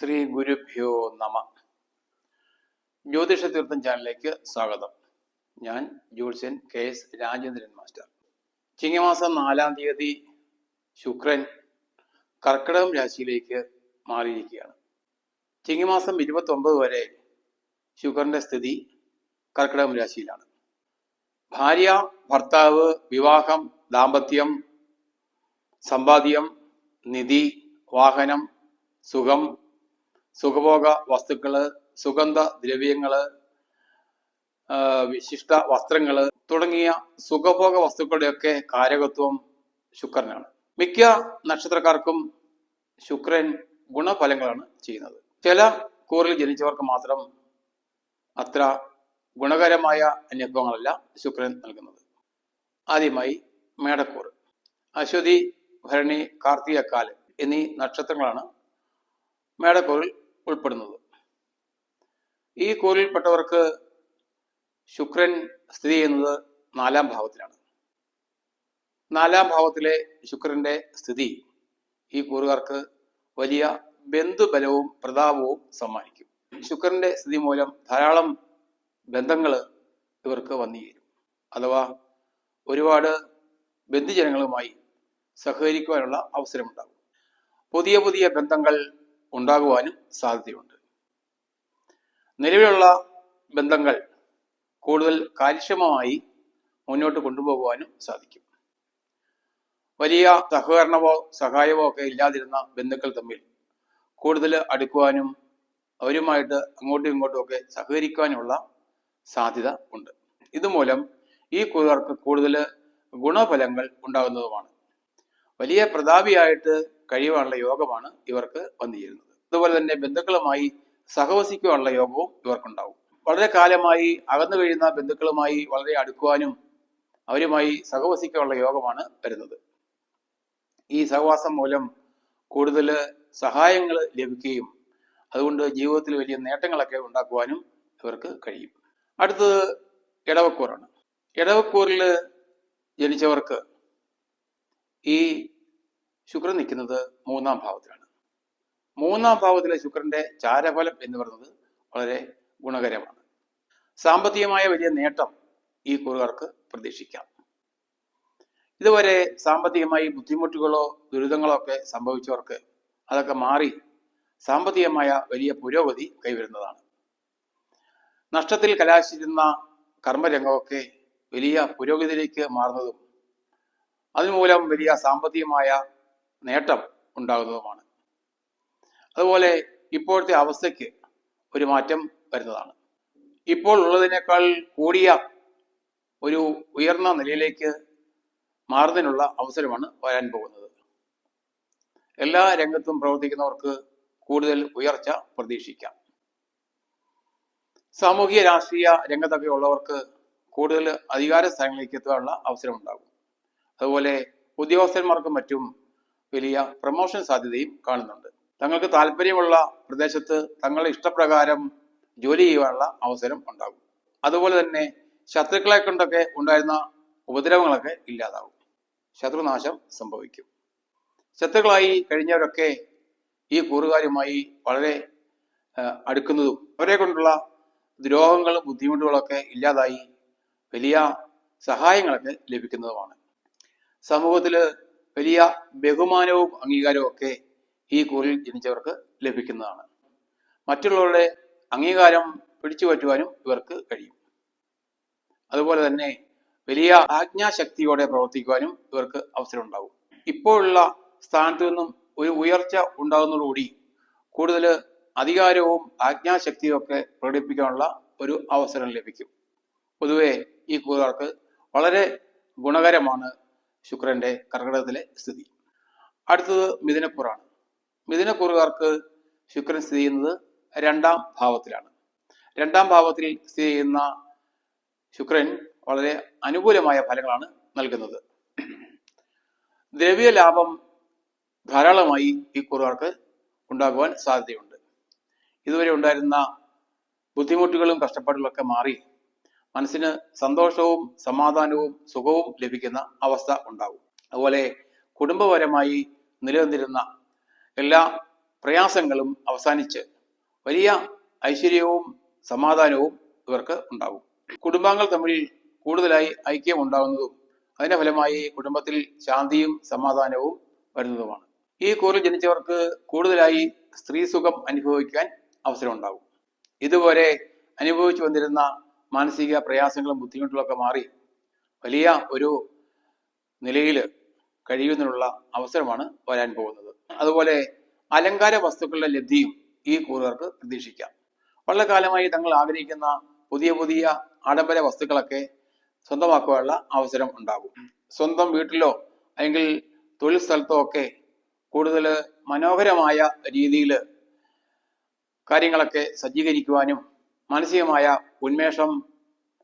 ശ്രീ ഗുരുഭ്യോ നമ. ജ്യോതിഷ തീർത്ഥം ചാനലിലേക്ക് സ്വാഗതം. ഞാൻ ജ്യോത്സ്യൻ കെ എസ് രാജേന്ദ്രൻ മാസ്റ്റർ. ചിങ്ങമാസം നാലാം തീയതി ശുക്രൻ കർക്കിടകം രാശിയിലേക്ക് മാറിയിരിക്കുകയാണ്. ചിങ്ങമാസം ഇരുപത്തി ഒമ്പത് വരെ ശുക്രന്റെ സ്ഥിതി കർക്കിടകം രാശിയിലാണ്. ഭാര്യ ഭർത്താവ് വിവാഹം ദാമ്പത്യം സമ്പാദ്യം നിധി വാഹനം സുഖം സുഖഭോഗ വസ്തുക്കൾ സുഗന്ധ ദ്രവ്യങ്ങൾ വിശിഷ്ട വസ്ത്രങ്ങൾ തുടങ്ങിയ സുഖഭോഗ വസ്തുക്കളുടെയൊക്കെ കാരകത്വം ശുക്രനാണ്. മിക്ക നക്ഷത്രക്കാർക്കും ശുക്രൻ ഗുണഫലങ്ങളാണ് ചെയ്യുന്നത്. ചില കൂറിൽ ജനിച്ചവർക്ക് മാത്രം അത്ര ഗുണകരമായ അനുഭവങ്ങളല്ല ശുക്രൻ നൽകുന്നത്. ആദ്യമായി മേടക്കൂർ അശ്വതി ഭരണി കാർത്തികക്കാൽ എന്നീ നക്ഷത്രങ്ങളാണ് മേടക്കൂറിൽ ഉൾപ്പെടുന്നത്. ഈ കൂറിൽപ്പെട്ടവർക്ക് ശുക്രൻ സ്ഥിതി ചെയ്യുന്നത് നാലാം ഭാവത്തിലാണ്. നാലാം ഭാവത്തിലെ ശുക്രന്റെ സ്ഥിതി ഈ കൂറുകാർക്ക് വലിയ ബന്ധുബലവും പ്രതാപവും സമ്മാനിക്കും. ശുക്രന്റെ സ്ഥിതി മൂലം ധാരാളം ബന്ധങ്ങൾ ഇവർക്ക് വന്നു ചേരും. അഥവാ ഒരുപാട് ബന്ധുജനങ്ങളുമായി സഹകരിക്കുവാനുള്ള അവസരമുണ്ടാകും. പുതിയ പുതിയ ബന്ധങ്ങൾ ഉണ്ടാകുവാനും സാധ്യതയുണ്ട്. നിലവിലുള്ള ബന്ധങ്ങൾ കൂടുതൽ കാര്യക്ഷമമായി മുന്നോട്ട് കൊണ്ടുപോകുവാനും സാധിക്കും. വലിയ സഹകരണമോ സഹായമോ ഒക്കെ ഇല്ലാതിരുന്ന ബന്ധുക്കൾ തമ്മിൽ കൂടുതൽ അടുക്കുവാനും അവരുമായിട്ട് അങ്ങോട്ടും ഇങ്ങോട്ടും ഒക്കെ സഹകരിക്കുവാനുള്ള സാധ്യത ഉണ്ട്. ഇതുമൂലം ഈ കൂറുകാർക്ക് കൂടുതൽ ഗുണഫലങ്ങൾ ഉണ്ടാകുന്നതുമാണ്. വലിയ പ്രതാപിയായിട്ട് കഴിയുവാനുള്ള യോഗമാണ് ഇവർക്ക് വന്നിരുന്നത്. അതുപോലെ തന്നെ ബന്ധുക്കളുമായി സഹവസിക്കുവാനുള്ള യോഗവും ഇവർക്കുണ്ടാവും. വളരെ കാലമായി അകന്നു കഴിയുന്ന ബന്ധുക്കളുമായി വളരെ അടുക്കുവാനും അവരുമായി സഹവസിക്കാനുള്ള യോഗമാണ് വരുന്നത്. ഈ സഹവാസം മൂലം കൂടുതൽ സഹായങ്ങൾ ലഭിക്കുകയും അതുകൊണ്ട് ജീവിതത്തിൽ വലിയ നേട്ടങ്ങളൊക്കെ ഉണ്ടാക്കുവാനും ഇവർക്ക് കഴിയും. അടുത്തത് ഇടവക്കൂറാണ് ഇടവക്കൂറിൽ ജനിച്ചവർക്ക് ഈ ശുക്രൻ നിൽക്കുന്നത് മൂന്നാം ഭാവത്തിലാണ്. മൂന്നാം ഭാവത്തിലെ ശുക്രന്റെ ചാരഫലം എന്ന് പറയുന്നത് വളരെ ഗുണകരമാണ്. സാമ്പത്തികമായ വലിയ നേട്ടം ഈ കുറുകാർക്ക് പ്രതീക്ഷിക്കാം. ഇതുവരെ സാമ്പത്തികമായി ബുദ്ധിമുട്ടുകളോ ദുരിതങ്ങളോ ഒക്കെ സംഭവിച്ചവർക്ക് അതൊക്കെ മാറി സാമ്പത്തികമായ വലിയ പുരോഗതി കൈവരുന്നതാണ്. നഷ്ടത്തിൽ കലാശിച്ചിരുന്ന കർമ്മരംഗമൊക്കെ വലിയ പുരോഗതിയിലേക്ക് മാറുന്നതും അതുമൂലം വലിയ സാമ്പത്തികമായ നേട്ടം ഉണ്ടാകുന്നതുമാണ്. അതുപോലെ ഇപ്പോഴത്തെ അവസ്ഥയ്ക്ക് ഒരു മാറ്റം വരുന്നതാണ്. ഇപ്പോൾ ഉള്ളതിനേക്കാൾ കൂടിയ ഒരു ഉയർന്ന നിലയിലേക്ക് മാറുന്നതിനുള്ള അവസരമാണ് വരാൻ പോകുന്നത്. എല്ലാ രംഗത്തും പ്രവർത്തിക്കുന്നവർക്ക് കൂടുതൽ ഉയർച്ച പ്രതീക്ഷിക്കാം. സാമൂഹിക രാഷ്ട്രീയ രംഗത്തൊക്കെ ഉള്ളവർക്ക് കൂടുതൽ അധികാര സ്ഥലങ്ങളിലേക്ക് എത്താനുള്ള അവസരം ഉണ്ടാകും അതുപോലെ ഉദ്യോഗസ്ഥന്മാർക്കും മറ്റും വലിയ പ്രമോഷൻ സാധ്യതയും കാണുന്നുണ്ട്. തങ്ങൾക്ക് താല്പര്യമുള്ള പ്രദേശത്ത് തങ്ങളുടെ ഇഷ്ടപ്രകാരം ജോലി ചെയ്യുവാനുള്ള അവസരം ഉണ്ടാകും. അതുപോലെ തന്നെ ശത്രുക്കളെ കൊണ്ടൊക്കെ ഉണ്ടായിരുന്ന ഉപദ്രവങ്ങളൊക്കെ ഇല്ലാതാവും ശത്രുനാശം സംഭവിക്കും. ശത്രുക്കളായി കഴിഞ്ഞവരൊക്കെ ഈ കൂറുകാരുമായി വളരെ അടുക്കുന്നതും അവരെ കൊണ്ടുള്ള ദ്രോഹങ്ങളും ബുദ്ധിമുട്ടുകളൊക്കെ ഇല്ലാതായി വലിയ സഹായങ്ങളൊക്കെ ലഭിക്കുന്നതുമാണ്. സമൂഹത്തിൽ വലിയ ബഹുമാനവും അംഗീകാരവും ഒക്കെ ഈ കൂറിൽ ജനിച്ചവർക്ക് ലഭിക്കുന്നതാണ്. മറ്റുള്ളവരുടെ അംഗീകാരം പിടിച്ചു പറ്റുവാനും ഇവർക്ക് കഴിയും. അതുപോലെ തന്നെ വലിയ ആജ്ഞാശക്തിയോടെ പ്രവർത്തിക്കുവാനും ഇവർക്ക് അവസരം ഉണ്ടാകും ഇപ്പോഴുള്ള സ്ഥാനത്തു നിന്നും ഒരു ഉയർച്ച ഉണ്ടാകുന്നതോടുകൂടി കൂടുതൽ അധികാരവും ആജ്ഞാശക്തിയും ഒക്കെ പ്രകടിപ്പിക്കാനുള്ള ഒരു അവസരം ലഭിക്കും. പൊതുവെ ഈ കൂറുകാർക്ക് വളരെ ഗുണകരമാണ് ശുക്രന്റെ കർക്കിടകത്തിലെ സ്ഥിതി. അടുത്തത് മിഥുനക്കൂറാണ്. മിഥുനക്കൂറുകാർക്ക് ശുക്രൻ സ്ഥിതി ചെയ്യുന്നത് രണ്ടാം ഭാവത്തിലാണ്. രണ്ടാം ഭാവത്തിൽ സ്ഥിതി ചെയ്യുന്ന ശുക്രൻ വളരെ അനുകൂലമായ ഫലങ്ങളാണ് നൽകുന്നത്. ദ്രവ്യലാഭം ധാരാളമായി ഈ കുറുകാർക്ക് ഉണ്ടാകുവാൻ സാധ്യതയുണ്ട്. ഇതുവരെ ഉണ്ടായിരുന്ന ബുദ്ധിമുട്ടുകളും കഷ്ടപ്പാടുകളും ഒക്കെ മാറി മനസ്സിന് സന്തോഷവും സമാധാനവും സുഖവും ലഭിക്കുന്ന അവസ്ഥ ഉണ്ടാകും അതുപോലെ കുടുംബപരമായി നിലനിന്നിരുന്ന എല്ലാ പ്രയാസങ്ങളും അവസാനിച്ച് വലിയ ഐശ്വര്യവും സമാധാനവും ഇവർക്ക് ഉണ്ടാകും. കുടുംബാംഗങ്ങൾ തമ്മിൽ കൂടുതലായി ഐക്യം ഉണ്ടാകുന്നതും അതിന്റെ ഫലമായി കുടുംബത്തിൽ ശാന്തിയും സമാധാനവും വരുന്നതുമാണ്. ഈ കൂറിൽ ജനിച്ചവർക്ക് കൂടുതലായി സ്ത്രീ സുഖം അനുഭവിക്കാൻ അവസരം ഉണ്ടാകും ഇതുവരെ അനുഭവിച്ചു വന്നിരുന്ന മാനസിക പ്രയാസങ്ങളും ബുദ്ധിമുട്ടുകളൊക്കെ മാറി വലിയ ഒരു നിലയിൽ കഴിയുന്നതിനുള്ള അവസരമാണ് വരാൻ പോകുന്നത്. അതുപോലെ അലങ്കാര വസ്തുക്കളുടെ ലബ്ധിയും ഈ കൂറുകാർക്ക് പ്രതീക്ഷിക്കാം. വളരെ കാലമായി തങ്ങൾ ആഗ്രഹിക്കുന്ന പുതിയ പുതിയ ആഡംബര വസ്തുക്കളൊക്കെ സ്വന്തമാക്കുവാനുള്ള അവസരം ഉണ്ടാകും. സ്വന്തം വീട്ടിലോ അല്ലെങ്കിൽ തൊഴിൽ സ്ഥലത്തോ ഒക്കെ കൂടുതൽ മനോഹരമായ രീതിയിൽ കാര്യങ്ങളൊക്കെ സജ്ജീകരിക്കുവാനും മാനസികമായ ഉന്മേഷം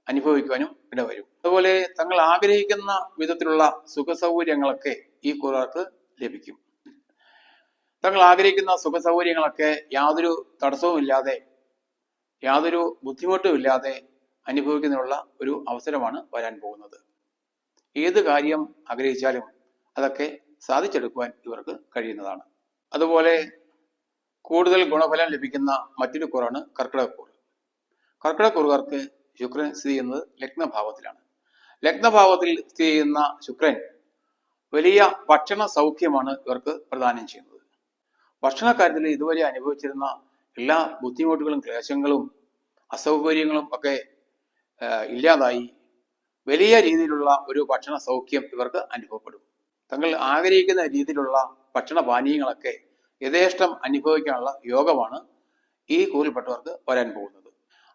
അനുഭവിക്കുവാനും ഇടവരും അതുപോലെ തങ്ങൾ ആഗ്രഹിക്കുന്ന വിധത്തിലുള്ള സുഖസൗകര്യങ്ങളൊക്കെ ഈ കൂറുകാർക്ക് ലഭിക്കും. തങ്ങൾ ആഗ്രഹിക്കുന്ന സുഖസൗകര്യങ്ങളൊക്കെ യാതൊരു തടസ്സവുമില്ലാതെ യാതൊരു ബുദ്ധിമുട്ടുമില്ലാതെ അനുഭവിക്കുന്നതിനുള്ള ഒരു അവസരമാണ് വരാൻ പോകുന്നത്. ഏത് കാര്യം ആഗ്രഹിച്ചാലും അതൊക്കെ സാധിച്ചെടുക്കുവാൻ ഇവർക്ക് കഴിയുന്നതാണ്. അതുപോലെ കൂടുതൽ ഗുണഫലം ലഭിക്കുന്ന മറ്റൊരു കുറവാണ് കർക്കിടക കർക്കിടകക്കൂറ് കർക്കിടകക്കൂറുകാർക്ക് ശുക്രൻ സ്ഥിതി ചെയ്യുന്നത് ലഗ്നഭാവത്തിലാണ്. ലഗ്നഭാവത്തിൽ സ്ഥിതി ചെയ്യുന്ന ശുക്രൻ വലിയ ഭക്ഷണ സൗഖ്യമാണ് ഇവർക്ക് പ്രദാനം ചെയ്യുന്നത്. ഭക്ഷണക്കാര്യത്തിൽ ഇതുവരെ അനുഭവിച്ചിരുന്ന എല്ലാ ബുദ്ധിമുട്ടുകളും ക്ലേശങ്ങളും അസൗകര്യങ്ങളും ഒക്കെ ഇല്ലാതായി വലിയ രീതിയിലുള്ള ഒരു ഭക്ഷണ സൗഖ്യം ഇവർക്ക് അനുഭവപ്പെടും. തങ്ങൾ ആഗ്രഹിക്കുന്ന രീതിയിലുള്ള ഭക്ഷണ പാനീയങ്ങളൊക്കെ യഥേഷ്ടം അനുഭവിക്കാനുള്ള യോഗമാണ് ഈ കൂറിൽപ്പെട്ടവർക്ക് വരാൻ പോകുന്നത്.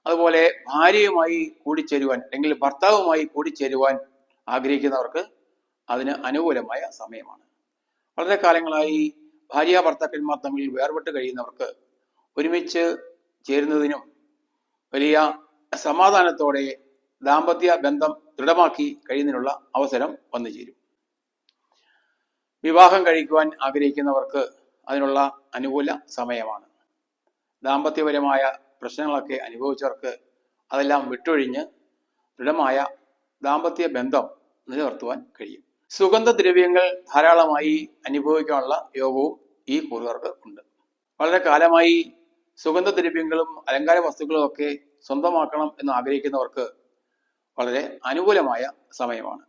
അതുപോലെ ഭാര്യയുമായി കൂടിച്ചേരുവാൻ അല്ലെങ്കിൽ ഭർത്താവുമായി കൂടിച്ചേരുവാൻ ആഗ്രഹിക്കുന്നവർക്ക് അതിന് അനുകൂലമായ സമയമാണ്. വളരെ കാലങ്ങളായി ഭാര്യ ഭർത്താക്കന്മാർ തമ്മിൽ വേർപെട്ട് കഴിയുന്നവർക്ക് ഒരുമിച്ച് ചേരുന്നതിനും വലിയ സമാധാനത്തോടെ ദാമ്പത്യ ബന്ധം ദൃഢമാക്കി കഴിയുന്നതിനുള്ള അവസരം വന്നു ചേരും. വിവാഹം കഴിക്കുവാൻ ആഗ്രഹിക്കുന്നവർക്ക് അതിനുള്ള അനുകൂല സമയമാണ്. ദാമ്പത്യപരമായ പ്രശ്നങ്ങളൊക്കെ അനുഭവിച്ചവർക്ക് അതെല്ലാം വിട്ടൊഴിഞ്ഞ് ദൃഢമായ ദാമ്പത്യ ബന്ധം നിലനിർത്തുവാൻ കഴിയും. സുഗന്ധദ്രവ്യങ്ങൾ ധാരാളമായി അനുഭവിക്കാനുള്ള യോഗവും ഈ കൂറുകാർക്ക് ഉണ്ട്. വളരെ കാലമായി സുഗന്ധദ്രവ്യങ്ങളും അലങ്കാര വസ്തുക്കളും ഒക്കെ സ്വന്തമാക്കണം എന്ന് ആഗ്രഹിക്കുന്നവർക്ക് വളരെ അനുകൂലമായ സമയമാണ്.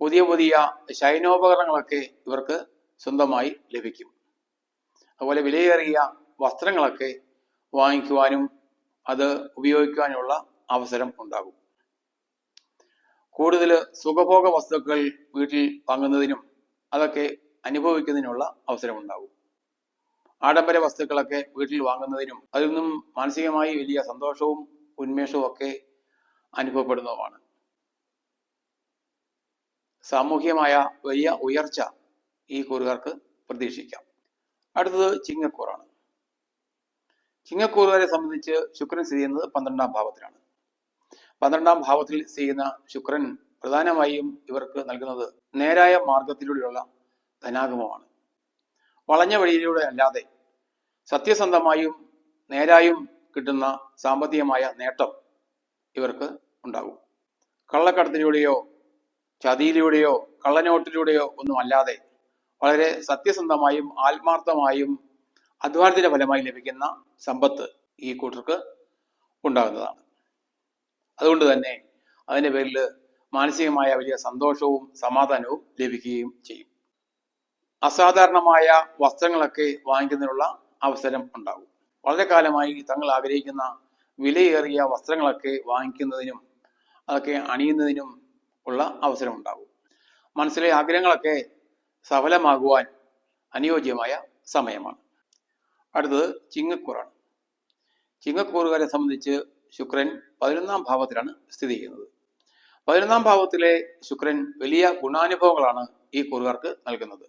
പുതിയ പുതിയ ശയനോപകരണങ്ങളൊക്കെ ഇവർക്ക് സ്വന്തമായി ലഭിക്കും. അതുപോലെ വിലയേറിയ വസ്ത്രങ്ങളൊക്കെ വാങ്ങിക്കുവാനും അത് ഉപയോഗിക്കുവാനുമുള്ള അവസരം ഉണ്ടാകും. കൂടുതൽ സുഖഭോഗ വസ്തുക്കൾ വീട്ടിൽ വാങ്ങുന്നതിനും അതൊക്കെ അനുഭവിക്കുന്നതിനുള്ള അവസരമുണ്ടാകും ആഡംബര വസ്തുക്കളൊക്കെ വീട്ടിൽ വാങ്ങുന്നതിനും അതിൽ നിന്നും മാനസികമായി വലിയ സന്തോഷവും ഉന്മേഷവും ഒക്കെ അനുഭവപ്പെടുന്നതുമാണ്. സാമൂഹ്യമായ വലിയ ഉയർച്ച ഈ കൂറുകാർക്ക് പ്രതീക്ഷിക്കാം. അടുത്തത് ചിങ്ങക്കൂറാണ്. ചിങ്ങക്കൂറുകാരെ സംബന്ധിച്ച് ശുക്രൻ സ്ഥിതി ചെയ്യുന്നത് പന്ത്രണ്ടാം ഭാവത്തിലാണ്. പന്ത്രണ്ടാം ഭാവത്തിൽ സ്ഥിതി ചെയ്യുന്ന ശുക്രൻ പ്രധാനമായും ഇവർക്ക് നൽകുന്നത് നേരായ മാർഗത്തിലൂടെയുള്ള ധനാഗമമാണ്. വളഞ്ഞ വഴിയിലൂടെ അല്ലാതെ സത്യസന്ധമായും നേരായും കിട്ടുന്ന സാമ്പത്തികമായ നേട്ടം ഇവർക്ക് ഉണ്ടാകും. കള്ളക്കടത്തിലൂടെയോ ചതിയിലൂടെയോ കള്ളനോട്ടിലൂടെയോ ഒന്നും അല്ലാതെ വളരെ സത്യസന്ധമായും ആത്മാർത്ഥമായും അധ്വാനത്തിന്റെ ഫലമായി ലഭിക്കുന്ന സമ്പത്ത് ഈ കൂട്ടർക്ക് ഉണ്ടാകുന്നതാണ്. അതുകൊണ്ട് തന്നെ അതിന്റെ പേരിൽ മാനസികമായ വലിയ സന്തോഷവും സമാധാനവും ലഭിക്കുകയും ചെയ്യും. അസാധാരണമായ വസ്ത്രങ്ങളൊക്കെ വാങ്ങിക്കുന്നതിനുള്ള അവസരം ഉണ്ടാകും. വളരെ കാലമായി തങ്ങൾ ആഗ്രഹിക്കുന്ന വിലയേറിയ വസ്ത്രങ്ങളൊക്കെ വാങ്ങിക്കുന്നതിനും അതൊക്കെ അണിയുന്നതിനും ഉള്ള അവസരം ഉണ്ടാകും. മനസ്സിലെ ആഗ്രഹങ്ങളൊക്കെ സഫലമാകുവാൻ അനുയോജ്യമായ സമയമാണ്. അടുത്തത് ചിങ്ങക്കൂറാണ്. ചിങ്ങക്കൂറുകാരെ സംബന്ധിച്ച് ശുക്രൻ പതിനൊന്നാം ഭാവത്തിലാണ് സ്ഥിതി ചെയ്യുന്നത്. പതിനൊന്നാം ഭാവത്തിലെ ശുക്രൻ വലിയ ഗുണാനുഭവങ്ങളാണ് ഈ കൂറുകാർക്ക് നൽകുന്നത്.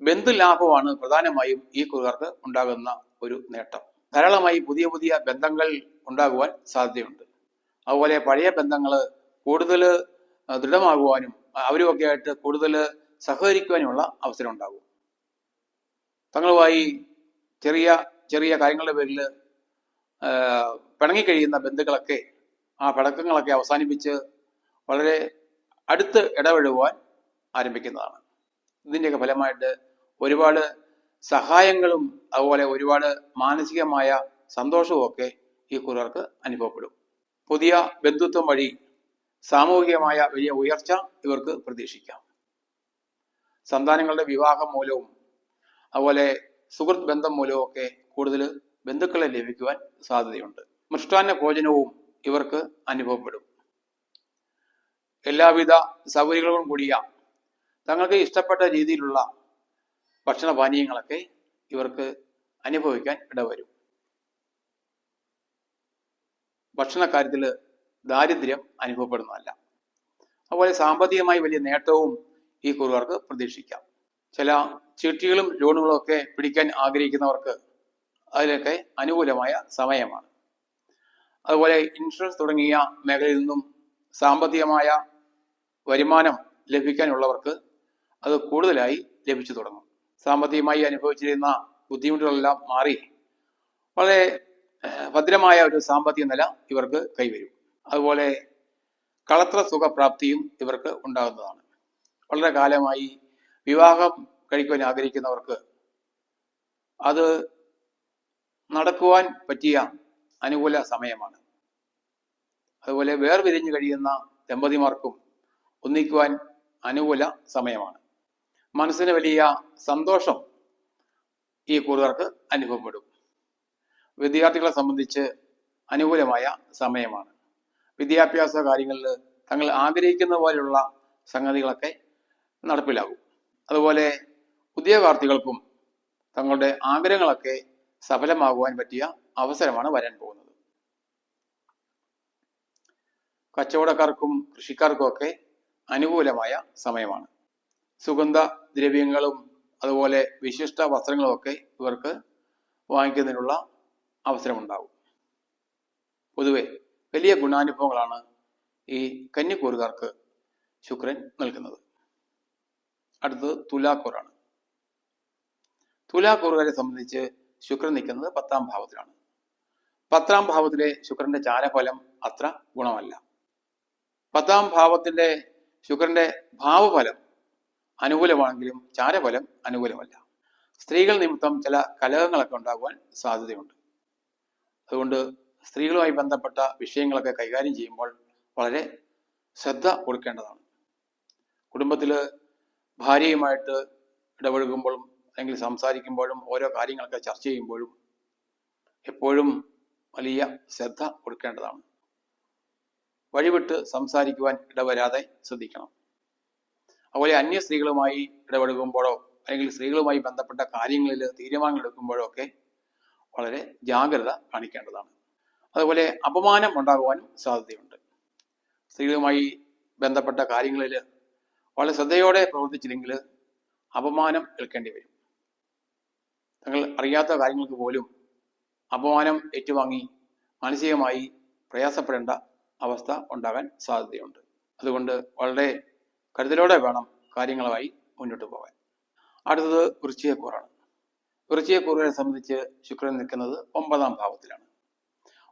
ബന്ധുലാഭമാണ് പ്രധാനമായും ഈ കൂറുകാർക്ക് ഉണ്ടാകുന്ന ഒരു നേട്ടം. ധാരാളമായി പുതിയ പുതിയ ബന്ധങ്ങൾ ഉണ്ടാകുവാൻ സാധ്യതയുണ്ട്. അതുപോലെ പഴയ ബന്ധങ്ങൾ കൂടുതൽ ദൃഢമാകുവാനും അവരുമൊക്കെ ആയിട്ട് കൂടുതൽ സഹകരിക്കുവാനുമുള്ള അവസരം ഉണ്ടാകും തങ്ങളുമായി ചെറിയ ചെറിയ കാര്യങ്ങളുടെ പേരിൽ പിണങ്ങിക്കഴിയുന്ന ബന്ധുക്കളൊക്കെ ആ പടക്കങ്ങളൊക്കെ അവസാനിപ്പിച്ച് വളരെ അടുത്ത് ഇടപെടുവാൻ ആരംഭിക്കുന്നതാണ്. ഇതിന്റെയൊക്കെ ഫലമായിട്ട് ഒരുപാട് സഹായങ്ങളും അതുപോലെ ഒരുപാട് മാനസികമായ സന്തോഷവും ഒക്കെ ഈ കുറവർക്ക് അനുഭവപ്പെടും. പുതിയ ബന്ധുത്വം വഴി സാമൂഹികമായ വലിയ ഉയർച്ച ഇവർക്ക് പ്രതീക്ഷിക്കാം. സന്താനങ്ങളുടെ വിവാഹം മൂലവും അതുപോലെ സുഹൃത്ത് ബന്ധം മൂലവും ഒക്കെ കൂടുതൽ ബന്ധുക്കളെ ലഭിക്കുവാൻ സാധ്യതയുണ്ട്. മൃഷ്ടാന്ന ഭോജനവും ഇവർക്ക് അനുഭവപ്പെടും. എല്ലാവിധ സൗകര്യങ്ങളും കൂടിയ തങ്ങൾക്ക് ഇഷ്ടപ്പെട്ട രീതിയിലുള്ള ഭക്ഷണപാനീയങ്ങളൊക്കെ ഇവർക്ക് അനുഭവിക്കാൻ ഇടവരും. ഭക്ഷണ ഭക്ഷണക്കാര്യത്തിൽ ദാരിദ്ര്യം അനുഭവപ്പെടുന്നതല്ല. അതുപോലെ സാമ്പത്തികമായി വലിയ നേട്ടവും ഈ കുറുകാർക്ക് പ്രതീക്ഷിക്കാം. ചില ചീട്ടികളും ലോണുകളും ഒക്കെ പിടിക്കാൻ ആഗ്രഹിക്കുന്നവർക്ക് അതിലൊക്കെ അനുകൂലമായ സമയമാണ്. അതുപോലെ ഇൻഷുറൻസ് തുടങ്ങിയ മേഖലയിൽ നിന്നും സാമ്പത്തികമായ വരുമാനം ലഭിക്കാനുള്ളവർക്ക് അത് കൂടുതലായി ലഭിച്ചു തുടങ്ങും. സാമ്പത്തികമായി അനുഭവിച്ചിരുന്ന ബുദ്ധിമുട്ടുകളെല്ലാം മാറി വളരെ ഭദ്രമായ ഒരു സാമ്പത്തിക നില ഇവർക്ക് കൈവരും. അതുപോലെ കളത്ര സുഖപ്രാപ്തിയും ഇവർക്ക് ഉണ്ടാകുന്നതാണ്. വളരെ കാലമായി വിവാഹം കഴിക്കുവാൻ ആഗ്രഹിക്കുന്നവർക്ക് അത് നടക്കുവാൻ പറ്റിയ അനുകൂല സമയമാണ്. അതുപോലെ വേർപിരിഞ്ഞു കഴിയുന്ന ദമ്പതിമാർക്കും ഒന്നിക്കുവാൻ അനുകൂല സമയമാണ്. മനസ്സിന് വലിയ സന്തോഷം ഈ കൂറുകാർക്ക് അനുഭവപ്പെടും. വിദ്യാർത്ഥികളെ സംബന്ധിച്ച് അനുകൂലമായ സമയമാണ്. വിദ്യാഭ്യാസ കാര്യങ്ങളിൽ തങ്ങൾ ആഗ്രഹിക്കുന്ന പോലെയുള്ള സംഗതികളൊക്കെ നടപ്പിലാകും. അതുപോലെ ഉദ്യോഗാർത്ഥികൾക്കും തങ്ങളുടെ ആഗ്രഹങ്ങളൊക്കെ സഫലമാകുവാൻ പറ്റിയ അവസരമാണ് വരാൻ പോകുന്നത്. കച്ചവടക്കാർക്കും കൃഷിക്കാർക്കും ഒക്കെ അനുകൂലമായ സമയമാണ്. സുഗന്ധ ദ്രവ്യങ്ങളും അതുപോലെ വിശിഷ്ട വസ്ത്രങ്ങളും ഒക്കെ ഇവർക്ക് വാങ്ങിക്കുന്നതിനുള്ള അവസരമുണ്ടാകും. പൊതുവെ വലിയ ഗുണാനുഭവങ്ങളാണ് ഈ കന്നിക്കൂറുകാർക്ക് ശുക്രൻ നൽകുന്നത്. അടുത്തത് തുലാക്കൂറാണ് തുലാക്കൂറുകാരെ സംബന്ധിച്ച് ശുക്രൻ നിൽക്കുന്നത് പത്താം ഭാവത്തിലാണ്. പത്താം ഭാവത്തിലെ ശുക്രന്റെ ചാരഫലം അത്ര ഗുണമല്ല. പത്താം ഭാവത്തിന്റെ ശുക്രന്റെ ഭാവഫലം അനുകൂലമാണെങ്കിലും ചാരഫലം അനുകൂലമല്ല. സ്ത്രീകൾ നിമിത്തം ചില കലഹങ്ങളൊക്കെ ഉണ്ടാകുവാൻ സാധ്യതയുണ്ട്. അതുകൊണ്ട് സ്ത്രീകളുമായി ബന്ധപ്പെട്ട വിഷയങ്ങളൊക്കെ കൈകാര്യം ചെയ്യുമ്പോൾ വളരെ ശ്രദ്ധ കൊടുക്കേണ്ടതാണ്. കുടുംബത്തിൽ ഭാര്യയുമായിട്ട് ഇടപഴകുമ്പോഴും അല്ലെങ്കിൽ സംസാരിക്കുമ്പോഴും ഓരോ കാര്യങ്ങളൊക്കെ ചർച്ച ചെയ്യുമ്പോഴും എപ്പോഴും വലിയ ശ്രദ്ധ കൊടുക്കേണ്ടതാണ്. വഴിവിട്ട് സംസാരിക്കുവാൻ ഇടവരാതെ ശ്രദ്ധിക്കണം. അതുപോലെ അന്യ സ്ത്രീകളുമായി ഇടപഴകുമ്പോഴോ അല്ലെങ്കിൽ സ്ത്രീകളുമായി ബന്ധപ്പെട്ട കാര്യങ്ങളിൽ തീരുമാനങ്ങൾ എടുക്കുമ്പോഴോ ഒക്കെ വളരെ ജാഗ്രത കാണിക്കേണ്ടതാണ്. അതുപോലെ അപമാനം ഉണ്ടാകുവാനും സാധ്യതയുണ്ട്. സ്ത്രീകളുമായി ബന്ധപ്പെട്ട കാര്യങ്ങളിൽ വളരെ ശ്രദ്ധയോടെ പ്രവർത്തിച്ചില്ലെങ്കിൽ അപമാനം ഏൽക്കേണ്ടി വരും. തങ്ങൾ അറിയാത്ത കാര്യങ്ങൾക്ക് പോലും അപമാനം ഏറ്റുവാങ്ങി മാനസികമായി പ്രയാസപ്പെടേണ്ട അവസ്ഥ ഉണ്ടാകാൻ സാധ്യതയുണ്ട്. അതുകൊണ്ട് വളരെ കരുതലോടെ വേണം കാര്യങ്ങളുമായി മുന്നോട്ട് പോകാൻ. അടുത്തത് വൃശ്ചികക്കൂറാണ് വൃശ്ചികക്കൂറുകളെ സംബന്ധിച്ച് ശുക്രൻ നിൽക്കുന്നത് ഒമ്പതാം ഭാവത്തിലാണ്.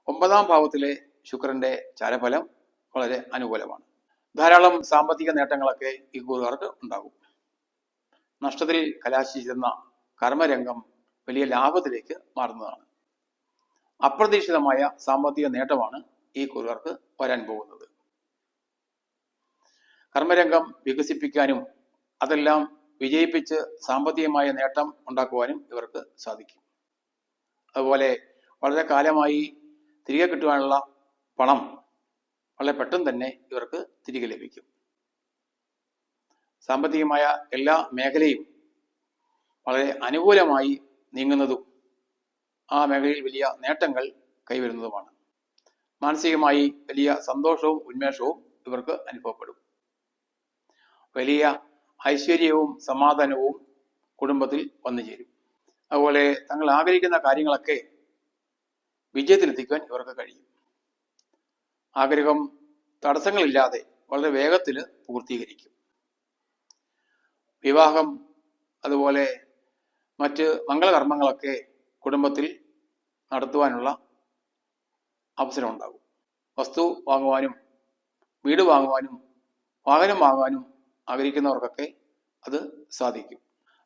ഒമ്പതാം ഭാവത്തിലെ ശുക്രന്റെ ചാരഫലം വളരെ അനുകൂലമാണ്. ധാരാളം സാമ്പത്തിക നേട്ടങ്ങളൊക്കെ ഈ കൂറുകാർക്ക് ഉണ്ടാകും. നഷ്ടത്തിൽ കലാശിച്ചിരുന്ന കർമ്മരംഗം വലിയ ലാഭത്തിലേക്ക് മാറുന്നതാണ്. അപ്രതീക്ഷിതമായ സാമ്പത്തിക നേട്ടമാണ് ഈ കൂറുകാർക്ക് വരാൻ പോകുന്നത്. കർമ്മരംഗം വികസിപ്പിക്കാനും അതെല്ലാം വിജയിപ്പിച്ച് സാമ്പത്തികമായ നേട്ടം ഉണ്ടാക്കുവാനും ഇവർക്ക് സാധിക്കും. അതുപോലെ വളരെ കാലമായി തിരികെ കിട്ടുവാനുള്ള പണം വളരെ പെട്ടെന്ന് തന്നെ ഇവർക്ക് തിരികെ ലഭിക്കും. സാമ്പത്തികമായ എല്ലാ മേഖലയും വളരെ അനുകൂലമായി നീങ്ങുന്നതും ആ മേഖലയിൽ വലിയ നേട്ടങ്ങൾ കൈവരുന്നതുമാണ്. മാനസികമായി വലിയ സന്തോഷവും ഉന്മേഷവും ഇവർക്ക് അനുഭവപ്പെടും. വലിയ ഐശ്വര്യവും സമാധാനവും കുടുംബത്തിൽ വന്നു ചേരും. അതുപോലെ തങ്ങൾ ആഗ്രഹിക്കുന്ന കാര്യങ്ങളൊക്കെ വിജയത്തിലെത്തിക്കാൻ ഇവർക്ക് കഴിയും. ആഗ്രഹം തടസ്സങ്ങളില്ലാതെ വളരെ വേഗത്തിൽ പൂർത്തീകരിക്കും. വിവാഹം അതുപോലെ മറ്റ് മംഗളകർമ്മങ്ങളൊക്കെ കുടുംബത്തിൽ നടത്തുവാനുള്ള അവസരം ഉണ്ടാകും വസ്തു വാങ്ങുവാനും വീട് വാങ്ങുവാനും വാഹനം വാങ്ങുവാനും ആഗ്രഹിക്കുന്നവർക്കൊക്കെ അത് സാധിക്കും.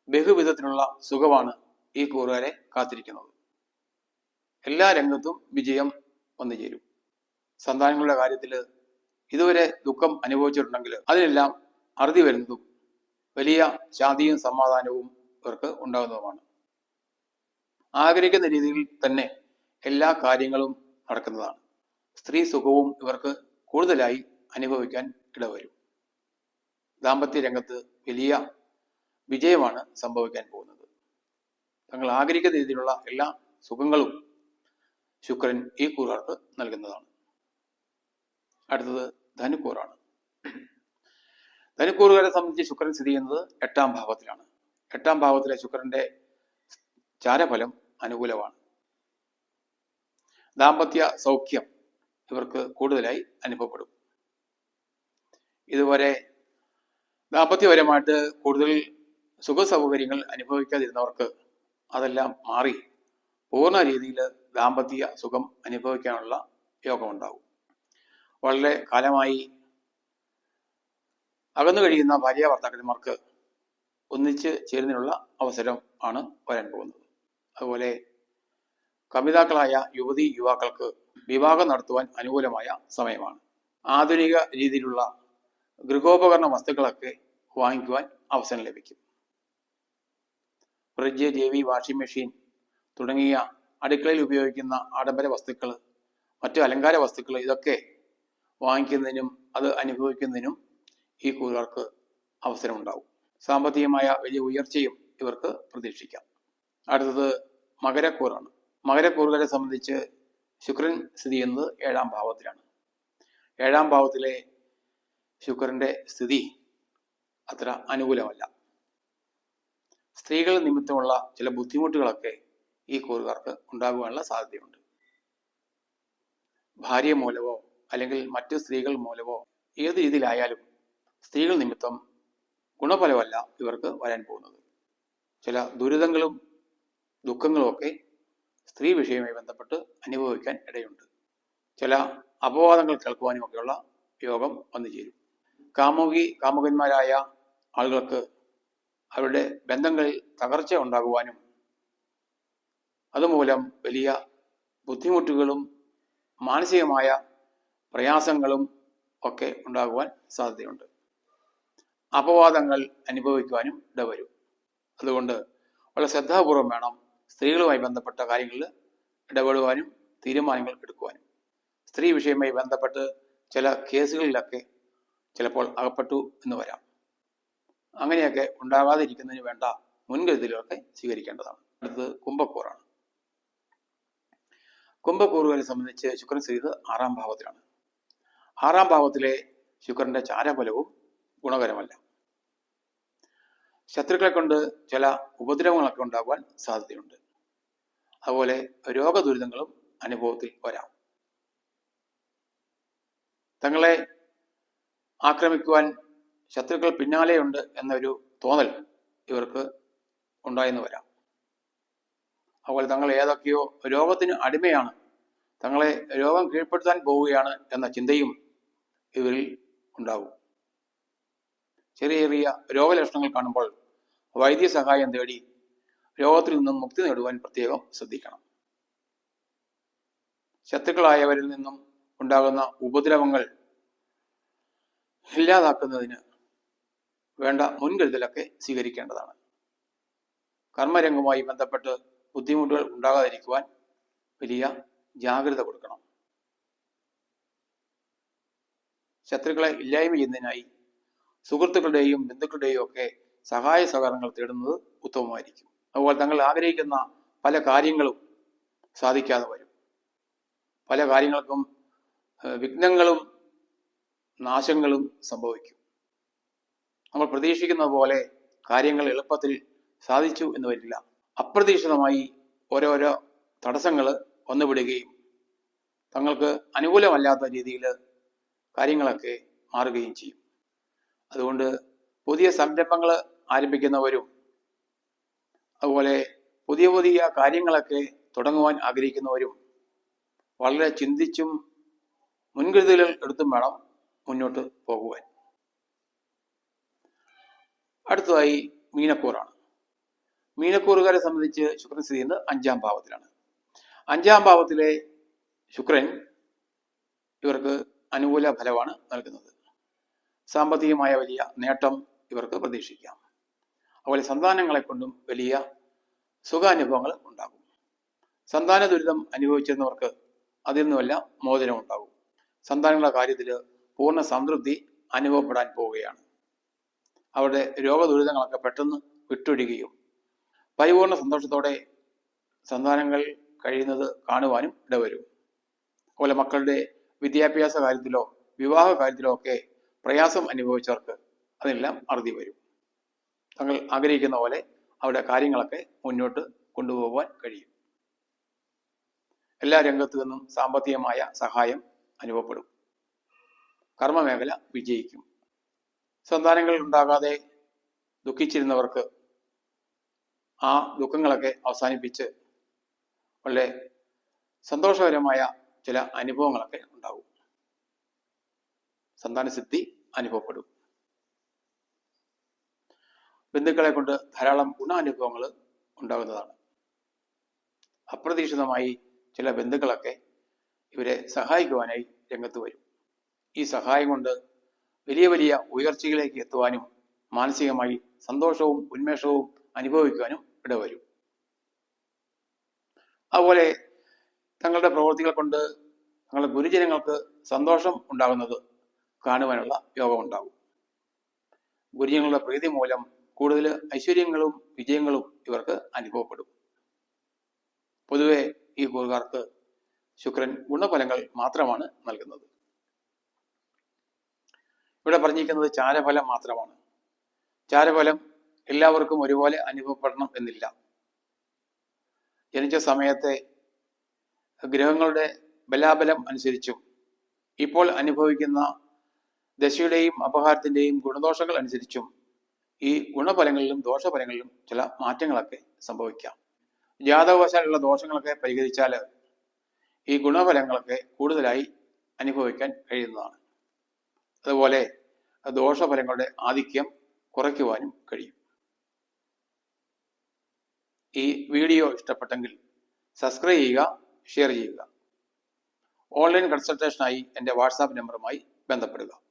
ബഹുവിധത്തിലുള്ള സുഖമാണ് ഈ കൂറുകാരെ കാത്തിരിക്കുന്നത്. എല്ലാ രംഗത്തും വിജയം വന്നു ചേരും സന്താനങ്ങളുടെ കാര്യത്തിൽ ഇതുവരെ ദുഃഖം അനുഭവിച്ചിട്ടുണ്ടെങ്കിൽ അതിനെല്ലാം അറുതി വരുന്നതും വലിയ ശാന്തിയും സമാധാനവും ഇവർക്ക് ഉണ്ടാകുന്നതുമാണ്. ആഗ്രഹിക്കുന്ന രീതിയിൽ തന്നെ എല്ലാ കാര്യങ്ങളും നടക്കുന്നതാണ്. സ്ത്രീ സുഖവും ഇവർക്ക് കൂടുതലായി അനുഭവിക്കാൻ ഇടവരും. ദാമ്പത്യ രംഗത്ത് വലിയ വിജയമാണ് സംഭവിക്കാൻ പോകുന്നത്. തങ്ങൾ ആഗ്രഹിക്കുന്ന രീതിയിലുള്ള എല്ലാ സുഖങ്ങളും ശുക്രൻ ഈ കൂറുകാർക്ക് നൽകുന്നതാണ്. അടുത്തത് ധനുക്കൂറാണ്. ധനുക്കൂറുകാരെ സംബന്ധിച്ച് ശുക്രൻ സ്ഥിതി ചെയ്യുന്നത് എട്ടാം ഭാവത്തിലാണ്. എട്ടാം ഭാവത്തിലെ ശുക്രന്റെ ചാരഫലം അനുകൂലമാണ്. ദാമ്പത്യ സൗഖ്യം ഇവർക്ക് കൂടുതലായി അനുഭവപ്പെടും. ഇതുവരെ ദാമ്പത്യപരമായിട്ട് കൂടുതൽ സുഖ സൗകര്യങ്ങൾ അനുഭവിക്കാതിരുന്നവർക്ക് അതെല്ലാം മാറി പൂർണ രീതിയിൽ ദാമ്പത്യ സുഖം അനുഭവിക്കാനുള്ള യോഗമുണ്ടാവും വളരെ കാലമായി അകന്നു കഴിയുന്ന ഭാര്യ ഭർത്താക്കന്മാർക്ക് ഒന്നിച്ച് ചേരുന്നതിനുള്ള അവസരം ആണ് വരാൻ പോകുന്നത്. അതുപോലെ കവിതാക്കളായ യുവതി യുവാക്കൾക്ക് വിവാഹം നടത്തുവാൻ അനുകൂലമായ സമയമാണ്. ആധുനിക രീതിയിലുള്ള ഗൃഹോപകരണ വസ്തുക്കളൊക്കെ വാങ്ങിക്കുവാൻ അവസരം ലഭിക്കും. Fridge T V washing machine തുടങ്ങിയ അടുക്കളയിൽ ഉപയോഗിക്കുന്ന ആഡംബര വസ്തുക്കൾ മറ്റു അലങ്കാര വസ്തുക്കൾ ഇതൊക്കെ വാങ്ങിക്കുന്നതിനും അത് അനുഭവിക്കുന്നതിനും ഈ കൂലുകാർക്ക് അവസരമുണ്ടാവും. സാമ്പത്തികമായ വലിയ ഉയർച്ചയും ഇവർക്ക് പ്രതീക്ഷിക്കാം. അടുത്തത് മകരക്കൂറാണ്. മകരക്കൂറുകാരെ സംബന്ധിച്ച് ശുക്രൻ സ്ഥിതി ചെയ്യുന്നത് ഏഴാം ഭാവത്തിലാണ്. ഏഴാം ഭാവത്തിലെ ശുക്രന്റെ സ്ഥിതി അത്ര അനുകൂലമല്ല. സ്ത്രീകൾ നിമിത്തമുള്ള ചില ബുദ്ധിമുട്ടുകളൊക്കെ ഈ കൂറുകാർക്ക് ഉണ്ടാകുവാനുള്ള സാധ്യതയുണ്ട്. ഭാര്യ മൂലമോ അല്ലെങ്കിൽ മറ്റ് സ്ത്രീകൾ മൂലമോ ഏത് രീതിയിലായാലും സ്ത്രീകൾ നിമിത്തം ഗുണഫലമല്ല ഇവർക്ക് വരാൻ പോകുന്നത്. ചില ദുരിതങ്ങളും ദുഃഖങ്ങളും ഒക്കെ സ്ത്രീ വിഷയവുമായി ബന്ധപ്പെട്ട് അനുഭവിക്കാൻ ഇടയുണ്ട്. ചില അപവാദങ്ങൾ കേൾക്കുവാനും ഒക്കെയുള്ള യോഗം വന്നു ചേരും. കാമുകി കാമുകന്മാരായ ആളുകൾക്ക് അവരുടെ ബന്ധങ്ങളിൽ തകർച്ച ഉണ്ടാകുവാനും അതുമൂലം വലിയ ബുദ്ധിമുട്ടുകളും മാനസികമായ പ്രയാസങ്ങളും ഒക്കെ ഉണ്ടാകുവാൻ സാധ്യതയുണ്ട്. അപവാദങ്ങൾ അനുഭവിക്കുവാനും ഇടവരും അതുകൊണ്ട് വളരെ ശ്രദ്ധാപൂർവം വേണം സ്ത്രീകളുമായി ബന്ധപ്പെട്ട കാര്യങ്ങളിൽ ഇടപെടുവാനും തീരുമാനങ്ങൾ എടുക്കുവാനും. സ്ത്രീ വിഷയവുമായി ബന്ധപ്പെട്ട് ചില കേസുകളിലൊക്കെ ചിലപ്പോൾ അകപ്പെട്ടു എന്ന് വരാം. അങ്ങനെയൊക്കെ ഉണ്ടാകാതിരിക്കുന്നതിന് വേണ്ട മുൻകരുതലുകളൊക്കെ സ്വീകരിക്കേണ്ടതാണ്. അടുത്തത് കുംഭക്കൂറാണ്. കുംഭക്കൂറുകളെ സംബന്ധിച്ച് ശുക്രൻ സ്ഥിതി ആറാം ഭാവത്തിലാണ്. ആറാം ഭാവത്തിലെ ശുക്രന്റെ ചാരബലവും ഗുണകരമല്ല. ശത്രുക്കളെ കൊണ്ട് ചില ഉപദ്രവങ്ങളൊക്കെ ഉണ്ടാകുവാൻ സാധ്യതയുണ്ട്. അതുപോലെ രോഗദുരിതങ്ങളും അനുഭവത്തിൽ വരാം. തങ്ങളെ ആക്രമിക്കുവാൻ ശത്രുക്കൾ പിന്നാലെയുണ്ട് എന്നൊരു തോന്നൽ ഇവർക്ക് ഉണ്ടായെന്ന് വരാം. അതുപോലെ തങ്ങൾ ഏതൊക്കെയോ രോഗത്തിന് അടിമയാണ്. തങ്ങളെ രോഗം കീഴ്പ്പെടുത്താൻ പോവുകയാണ് എന്ന ചിന്തയും ഇവരിൽ ഉണ്ടാകും. ചെറിയ ചെറിയ രോഗലക്ഷണങ്ങൾ കാണുമ്പോൾ വൈദ്യസഹായം തേടി രോഗത്തിൽ നിന്നും മുക്തി നേടുവാൻ പ്രത്യേകം ശ്രദ്ധിക്കണം. ശത്രുക്കളായവരിൽ നിന്നും ഉണ്ടാകുന്ന ഉപദ്രവങ്ങൾ ഇല്ലാതാക്കുന്നതിന് വേണ്ട മുൻകരുതലൊക്കെ സ്വീകരിക്കേണ്ടതാണ്. കർമ്മരംഗവുമായി ബന്ധപ്പെട്ട് ബുദ്ധിമുട്ടുകൾ ഉണ്ടാകാതിരിക്കുവാൻ വലിയ ജാഗ്രത കൊടുക്കണം. ശത്രുക്കളെ ഇല്ലായ്മ ചെയ്യുന്നതിനായി സുഹൃത്തുക്കളുടെയും ബന്ധുക്കളുടെയും ഒക്കെ സഹായ സഹകരണങ്ങൾ തേടുന്നത് ഉത്തമമായിരിക്കും. അതുപോലെ തങ്ങൾ ആഗ്രഹിക്കുന്ന പല കാര്യങ്ങളും സാധിക്കാതെ വരും. പല കാര്യങ്ങൾക്കും വിഘ്നങ്ങളും നാശങ്ങളും സംഭവിക്കും. നമ്മൾ പ്രതീക്ഷിക്കുന്ന പോലെ കാര്യങ്ങൾ എളുപ്പത്തിൽ സാധിച്ചു എന്ന് വരില്ല. അപ്രതീക്ഷിതമായി ഓരോരോ തടസ്സങ്ങൾ വന്നുവിടുകയും തങ്ങൾക്ക് അനുകൂലമല്ലാത്ത രീതിയിൽ കാര്യങ്ങളൊക്കെ മാറുകയും ചെയ്യും. അതുകൊണ്ട് പുതിയ സംരംഭങ്ങൾ ആരംഭിക്കുന്നവരും അതുപോലെ പുതിയ പുതിയ കാര്യങ്ങളൊക്കെ തുടങ്ങുവാൻ ആഗ്രഹിക്കുന്നവരും വളരെ ചിന്തിച്ചും മുൻകരുതലുകൾ എടുത്തും വേണം മുന്നോട്ട് പോകുവാൻ. അടുത്തതായി മീനക്കൂറാണ്. മീനക്കൂറുകാരെ സംബന്ധിച്ച് ശുക്രൻ സ്ഥിതി ചെയ്യുന്നത് അഞ്ചാം ഭാവത്തിലാണ്. അഞ്ചാം ഭാവത്തിലെ ശുക്രൻ ഇവർക്ക് അനുകൂല ഫലമാണ് നൽകുന്നത്. സാമ്പത്തികമായ വലിയ നേട്ടം ഇവർക്ക് പ്രതീക്ഷിക്കാം. അതുപോലെ സന്താനങ്ങളെ കൊണ്ടും വലിയ സുഖാനുഭവങ്ങൾ ഉണ്ടാകും. സന്താന ദുരിതം അനുഭവിച്ചിരുന്നവർക്ക് അതിൽ നിന്നുമല്ല മോചനം ഉണ്ടാകും. സന്താനങ്ങളുടെ കാര്യത്തിൽ പൂർണ സംതൃപ്തി അനുഭവപ്പെടാൻ പോവുകയാണ്. അവരുടെ രോഗദുരിതങ്ങളൊക്കെ പെട്ടെന്ന് വിട്ടൊഴിയുകയും പരിപൂർണ സന്തോഷത്തോടെ സന്താനങ്ങൾ കഴിയുന്നത് കാണുവാനും ഇടവരും. അതുപോലെ മക്കളുടെ വിദ്യാഭ്യാസ കാര്യത്തിലോ വിവാഹ കാര്യത്തിലോ ഒക്കെ പ്രയാസം അനുഭവിച്ചവർക്ക് അതെല്ലാം അറുതി വരും. തങ്ങൾ ആഗ്രഹിക്കുന്ന പോലെ അവരുടെ കാര്യങ്ങളൊക്കെ മുന്നോട്ട് കൊണ്ടുപോകാൻ കഴിയും. എല്ലാ രംഗത്തു നിന്നും സാമ്പത്തികമായ സഹായം അനുഭവപ്പെടും. കർമ്മമേഖല വിജയിക്കും. സന്താനങ്ങൾ ഉണ്ടാകാതെ ദുഃഖിച്ചിരുന്നവർക്ക് ആ ദുഃഖങ്ങളൊക്കെ അവസാനിപ്പിച്ച് വളരെ സന്തോഷകരമായ ചില അനുഭവങ്ങളൊക്കെ ഉണ്ടാവും. സന്താന സിദ്ധി അനുഭവപ്പെടും. ബന്ധുക്കളെ കൊണ്ട് ധാരാളം ഗുണാനുഭവങ്ങൾ ഉണ്ടാകുന്നതാണ്. അപ്രതീക്ഷിതമായി ചില ബന്ധുക്കളൊക്കെ ഇവരെ സഹായിക്കുവാനായി രംഗത്ത് വരും. ഈ സഹായം കൊണ്ട് വലിയ വലിയ ഉയർച്ചയിലേക്ക് എത്തുവാനും മാനസികമായി സന്തോഷവും ഉന്മേഷവും അനുഭവിക്കുവാനും ഇടവരും. അതുപോലെ തങ്ങളുടെ പ്രവൃത്തികൾ കൊണ്ട് തങ്ങളുടെ ഗുരുജനങ്ങൾക്ക് സന്തോഷം ഉണ്ടാകുന്നത് കാണുവാനുള്ള യോഗം ഉണ്ടാകും ഗുരുജനങ്ങളുടെ പ്രീതി മൂലം കൂടുതൽ ഐശ്വര്യങ്ങളും വിജയങ്ങളും ഇവർക്ക് അനുഭവപ്പെടും. പൊതുവെ ഈ കൂറുകാർക്ക് ശുക്രൻ ഗുണഫലങ്ങൾ മാത്രമാണ് നൽകുന്നത്. ഇവിടെ പറഞ്ഞിരിക്കുന്നത് ചാരഫലം മാത്രമാണ്. ചാരഫലം എല്ലാവർക്കും ഒരുപോലെ അനുഭവപ്പെടണം എന്നില്ല. ജനിച്ച സമയത്തെ ഗ്രഹങ്ങളുടെ ബലാബലം അനുസരിച്ചും ഇപ്പോൾ അനുഭവിക്കുന്ന ദശയുടെയും അപഹാരത്തിന്റെയും ഗുണദോഷങ്ങൾ അനുസരിച്ചും ഈ ഗുണഫലങ്ങളിലും ദോഷഫലങ്ങളിലും ചില മാറ്റങ്ങളൊക്കെ സംഭവിക്കാം. ജാതകവശാലുള്ള ദോഷങ്ങളൊക്കെ പരിഹരിച്ചാൽ ഈ ഗുണഫലങ്ങളൊക്കെ കൂടുതലായി അനുഭവിക്കാൻ കഴിയുന്നതാണ്. അതുപോലെ ദോഷഫലങ്ങളുടെ ആധിക്യം കുറയ്ക്കുവാനും കഴിയും. ഈ വീഡിയോ ഇഷ്ടപ്പെട്ടെങ്കിൽ സബ്സ്ക്രൈബ് ചെയ്യുക ഷെയർ ചെയ്യുക. ഓൺലൈൻ കൺസൾട്ടേഷനായി എന്റെ വാട്സാപ്പ് നമ്പറുമായി ബന്ധപ്പെടുക.